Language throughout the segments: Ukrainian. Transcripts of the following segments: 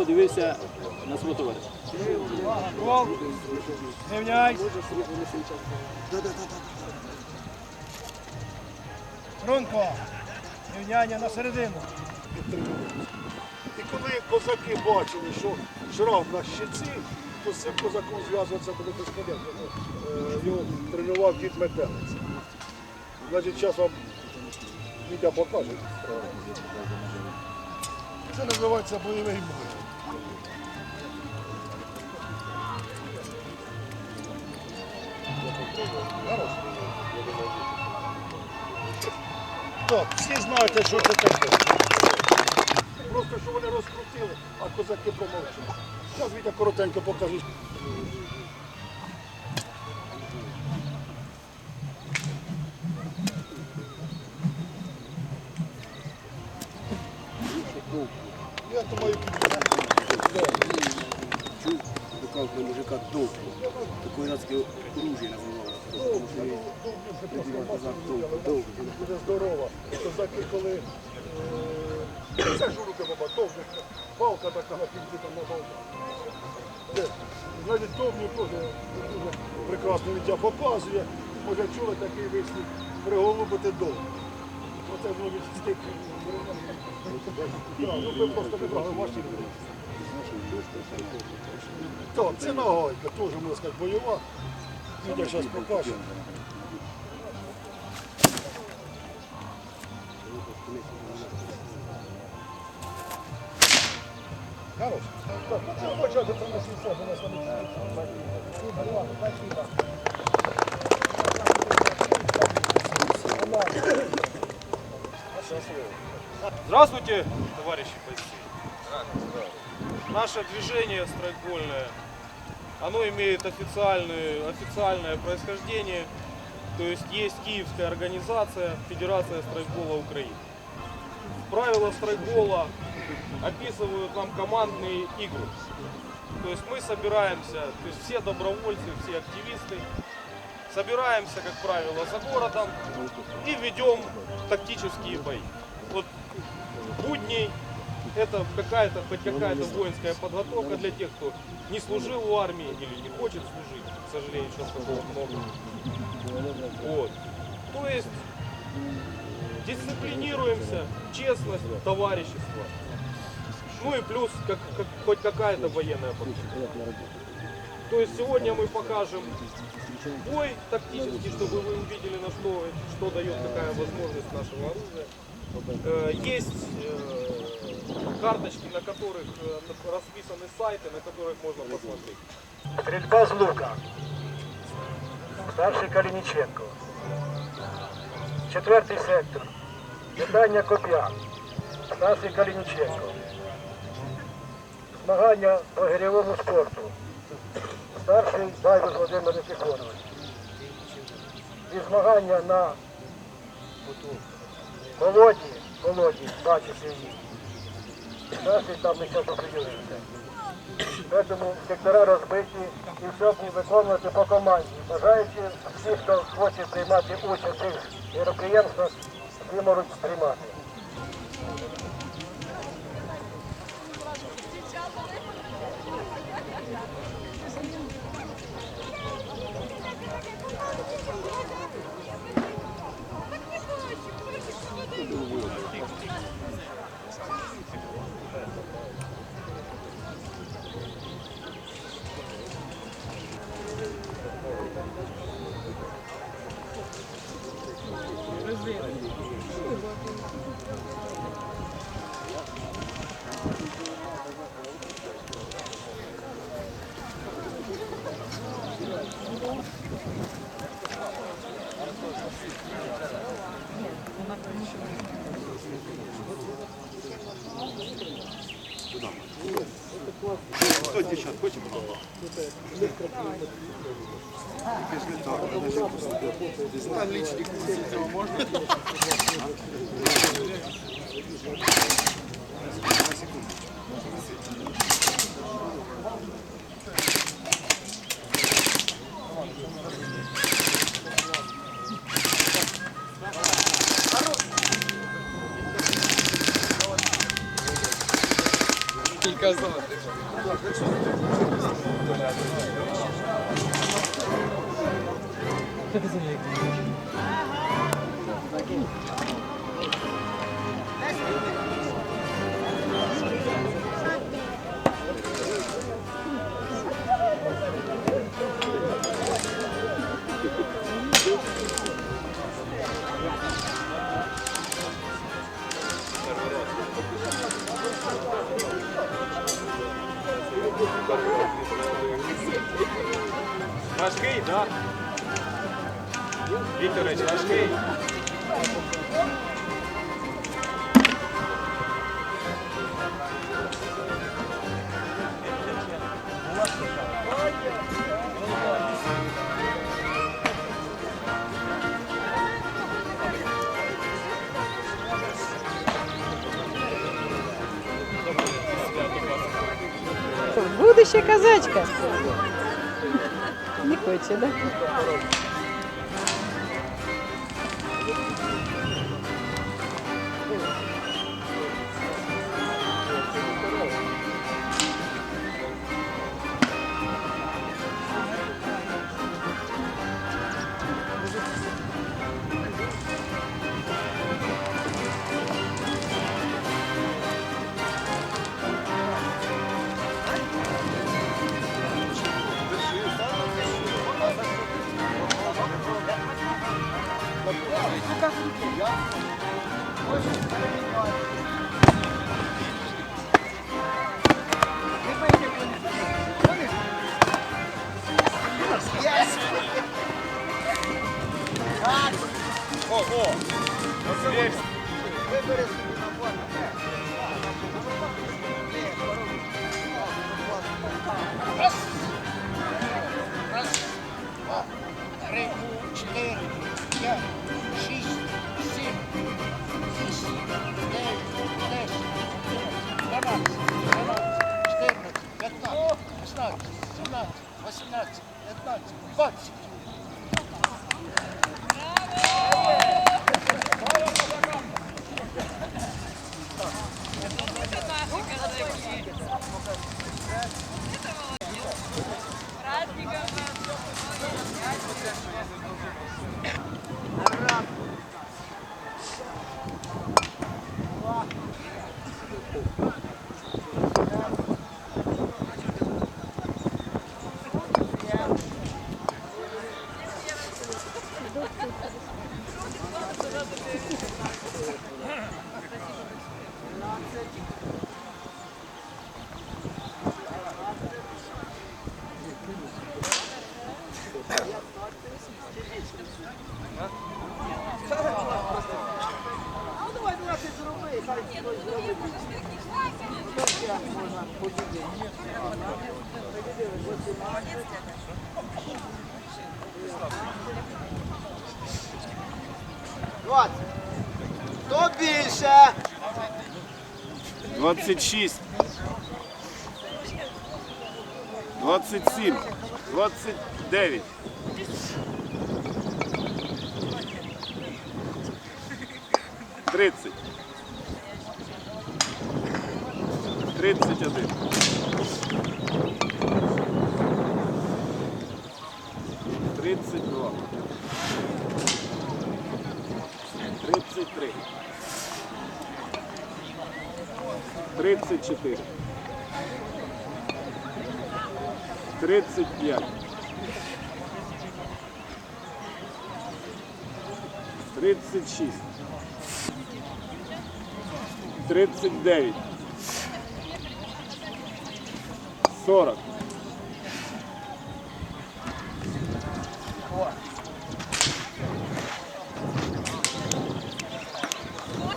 Став, подивився на свого товариша. Рунко. Рівняння на середину. І коли козаки бачили, що шрам на щиці, то з цим козаком зв'язуватися буде безпорядно. Е, Його тренував дід Метелець. Значить, зараз вам Вітя покаже. Це називається бойовий бой. Так, всі знаєте, що це таке. Просто що вони розкрутили, а козаки промовчали. Зараз Вітя коротенько покажу. Я думаю, Чув, рука у мужика довго. Такої нацьке оружие називалося. Тому що він приділяв козак довго, довго. буде здорова. Козаки, коли руки баба, довго, палка така на кінці там на балка. Це, Значить, довгі теж дуже прекрасно Вітя показує. Може чули такий вислів, приголубити довго. Оце воно від стик. Ну ви просто не брали ваші. Так, це нагайка, теж можна сказати, бойова. Вітя зараз покаже. Здравствуйте, товарищи бойцы. Наше движение страйкбольное, оно имеет официальное, официальное происхождение. То есть есть киевская организация Федерация страйкбола Украины. Правила страйкбола описывают нам командные игры. То есть мы собираемся, то есть все добровольцы, все активисты, собираемся, как правило, за городом и ведем тактические бои. Вот будней это какая-то хоть какая-то воинская подготовка для тех, кто не служил в армии или не хочет служить. К сожалению, сейчас такого много. Вот. То есть дисциплинируемся, честность, товарищество. Ну и плюс как, как- хоть какая-то военная подготовка. То есть сегодня мы покажем бой тактический, чтобы вы увидели, на что, что дает такая возможность нашего оружия. Э, Есть э, карточки, на которых э, расписаны сайты, на которых можно посмотреть. Стрільба з лука. Старший Калініченко. Четвертий сектор. Питання коп'я. Старший Калініченко. Змагання по гирьовому спорту. Старший Байбус Володимир Никифорович. І змагання на колоді, колоді, бачите її. Старший там не зараз оприділився. Тому сектора розбиті і все виконувати по команді. Бажаючи всі, хто хоче приймати участь в цих мероприємствах, всі можуть приймати. Там личник можна? İlk aslamadı. Thank you. Важкий, так? Вікторович, важкий. Будущая казачка. Не хоче, да? 26. 27. 29. 30. 31. 32. 34. 35. 36. 39. 40.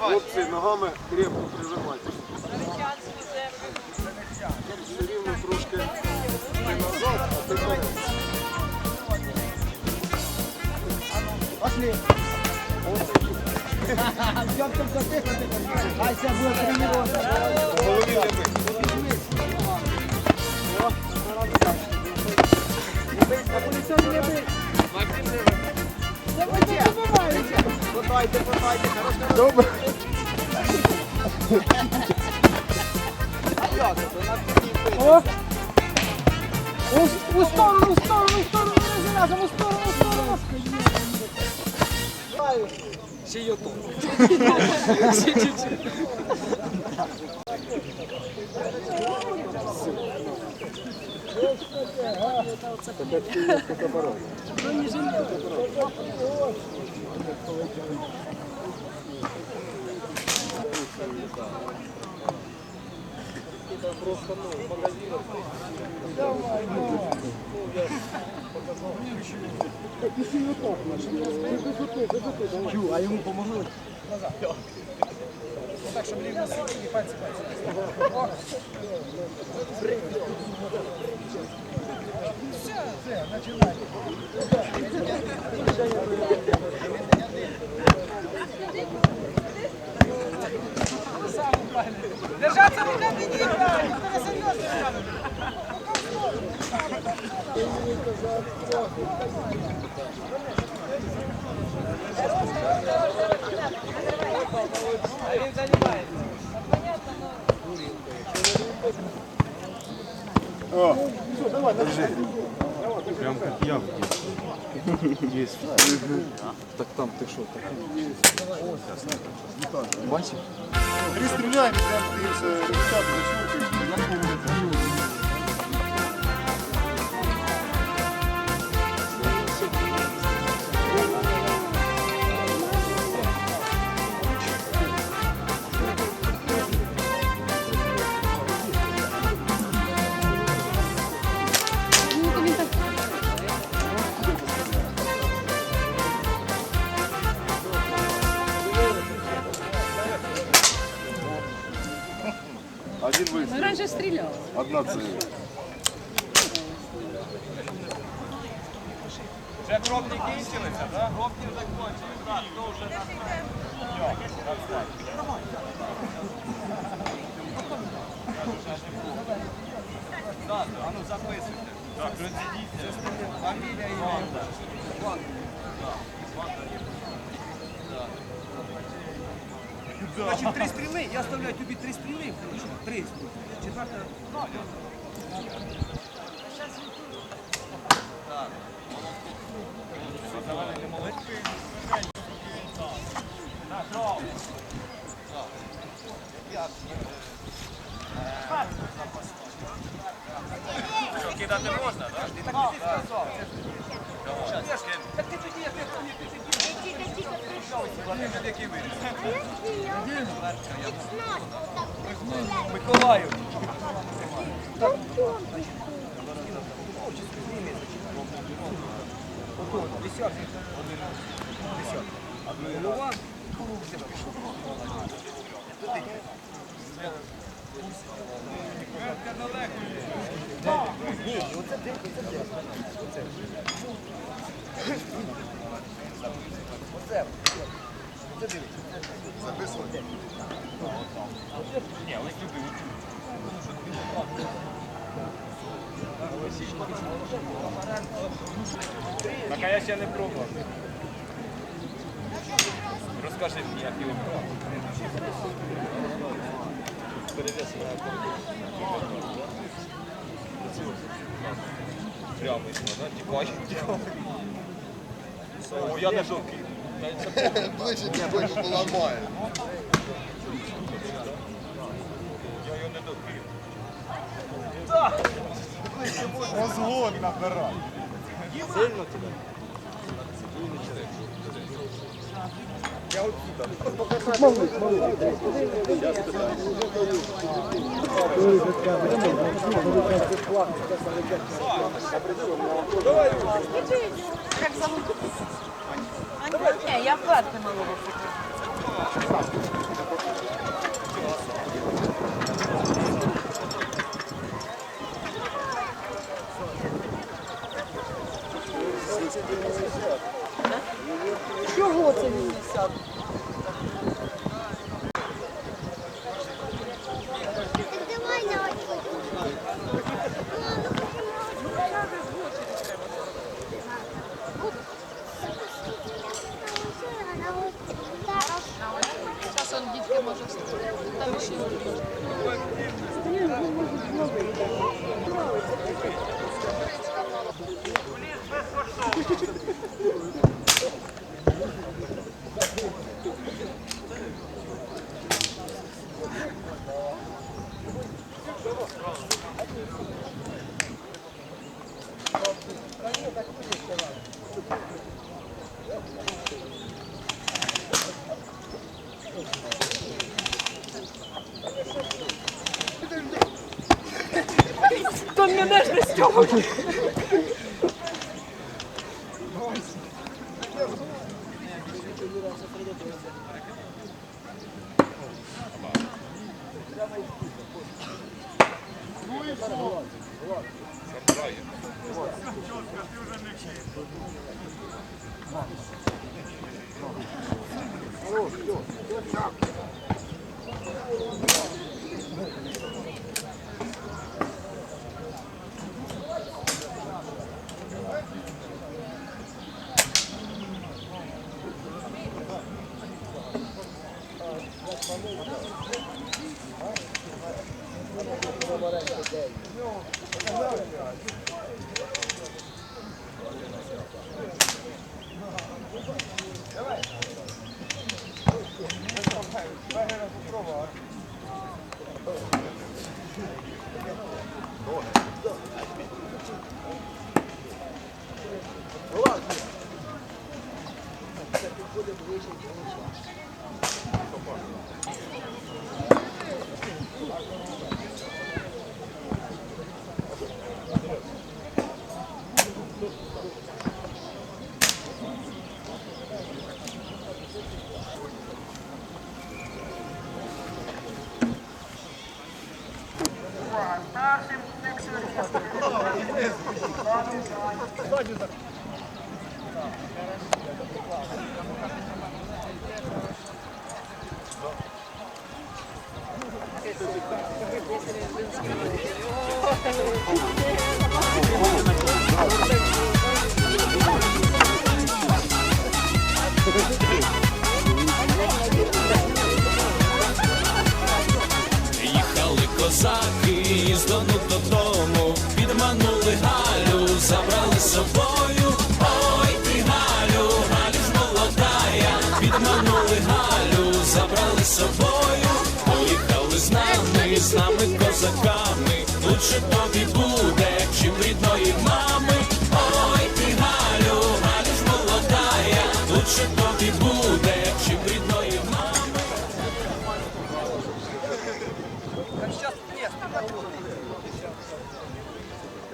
Хлопці ногами крепко Пошли. Все, все, все, тихо, тихо. Хай все буде тренировка. Голові не бить. Подайте, подайте, хорошо. Добре. О! У, у сторону, у сторону, у сторону, не разом, у сторону, у сторону. Знімаю. Ще й ото. Thank you просто, ну, магазинов. Давай, давай. Ну, я показал. Так, и сильно так. А ему помогли? Вот так, чтобы ливно пальцы пальцы. Все, все, начинай. Держаться руками не О, держи. Прям как я Есть. Так там ты что? Бачишь? Перестреляй, прям ты с ребята, Один выстрел. Раніше стріляв. Одна цель. Вже пробні кінчилися, так? Пробні закончились. Так, хто вже на Так, а ну записуйте. Так, розійдіться. Фамілія ім'я. Значить, три стріли, я оставляю тобі три стріли, три. Четверта. Кидати можна, так? Так ти тоді, як ти Миколаїв. Так а я ще не пробував. Розкажи мені, як його Прямо йсно, так? Тікай, тікай. О, я не жовкий. Ближче, ближче поламає. Я його не докрив. Розгон набирай. Сильно тебе? Як зовут? Ні, я вклад не могу. Чого це 80? то мне нежно стёбнет. Ну и что?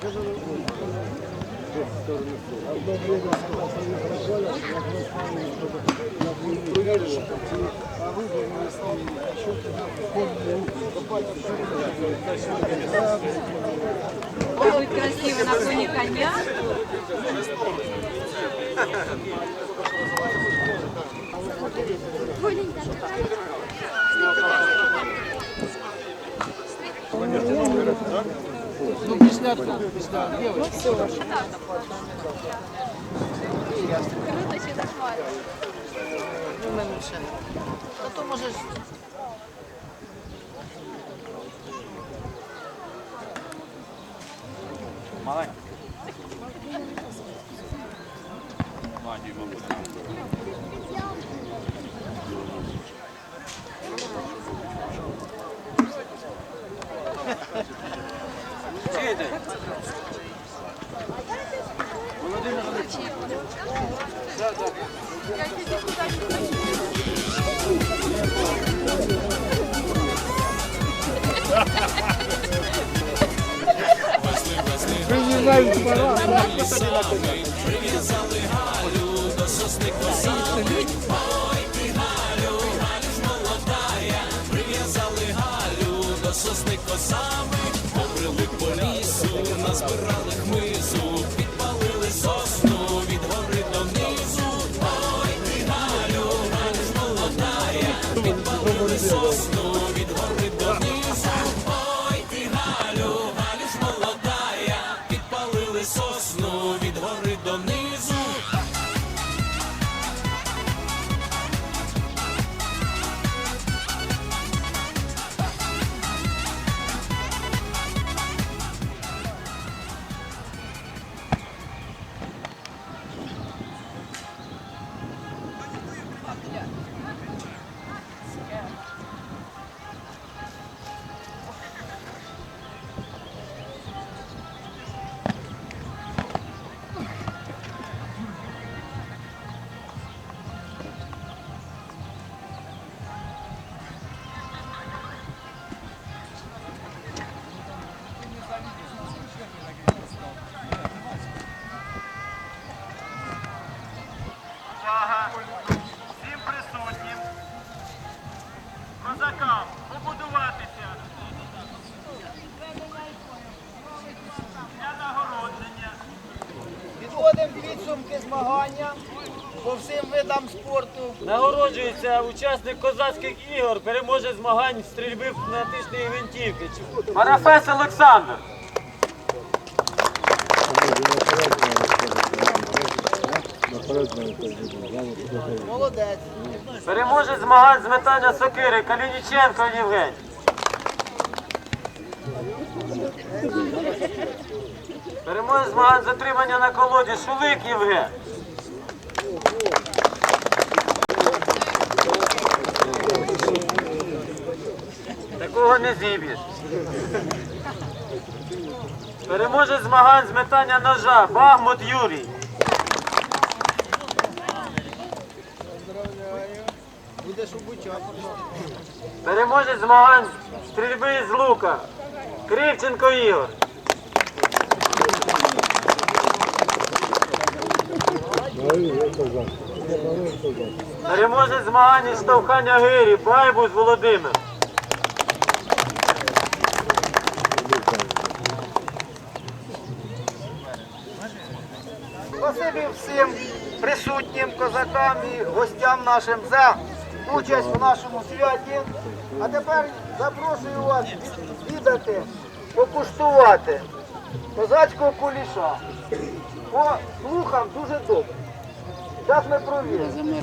Будет красиво на фоне коня. Понял, Ну, після того, після дівчинки. Круто чи зашмарю? Ну, мене ще. Та то можеш... Маленький. Маленько. Нагороджується учасник козацьких ігор, переможе змагань стрільби пневматичної гвинтівки. Парафес Олександр. Молодець. Переможе змагань з метання сокири Калініченко Євгень. Переможе змагань з отримання на колоді Шулик Євген. Не зіб'єш. Переможе змагань з метання ножа Бахмут Юрій. Переможе змагань стрільби з лука. Кривченко Ігор. Переможе змагання з штовхання гирі. Байбус Володимир. Спасибі всім присутнім козакам і гостям нашим за участь у нашому святі. А тепер запрошую вас відвідати, покуштувати козацького куліша. По слухам дуже добре. Зараз ми провіримо.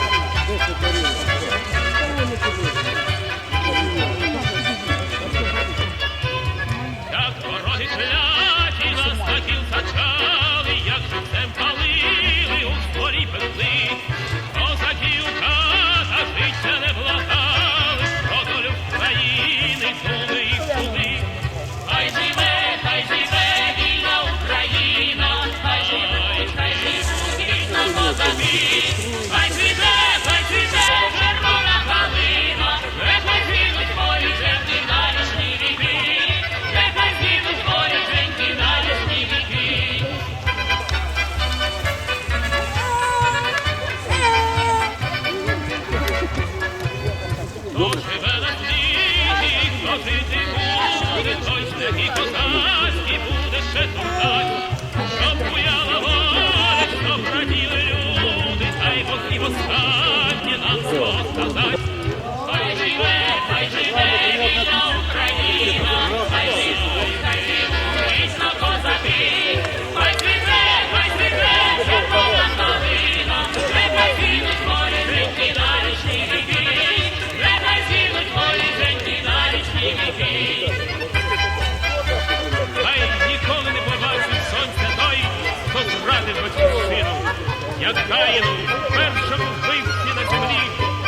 Як Каїну, першому вбивці на землі,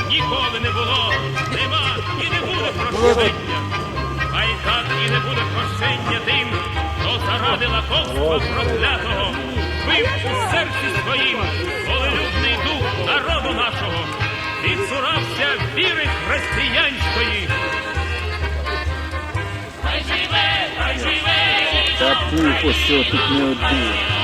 ніколи не було, нема і не буде прощення. Хай так і не буде прощення тим, хто заради лаковства проклятого, вбив у серці своїм волелюбний дух народу нашого, відсурався віри християнської. Хай живе, хай живе, Та пухо, що тут не один.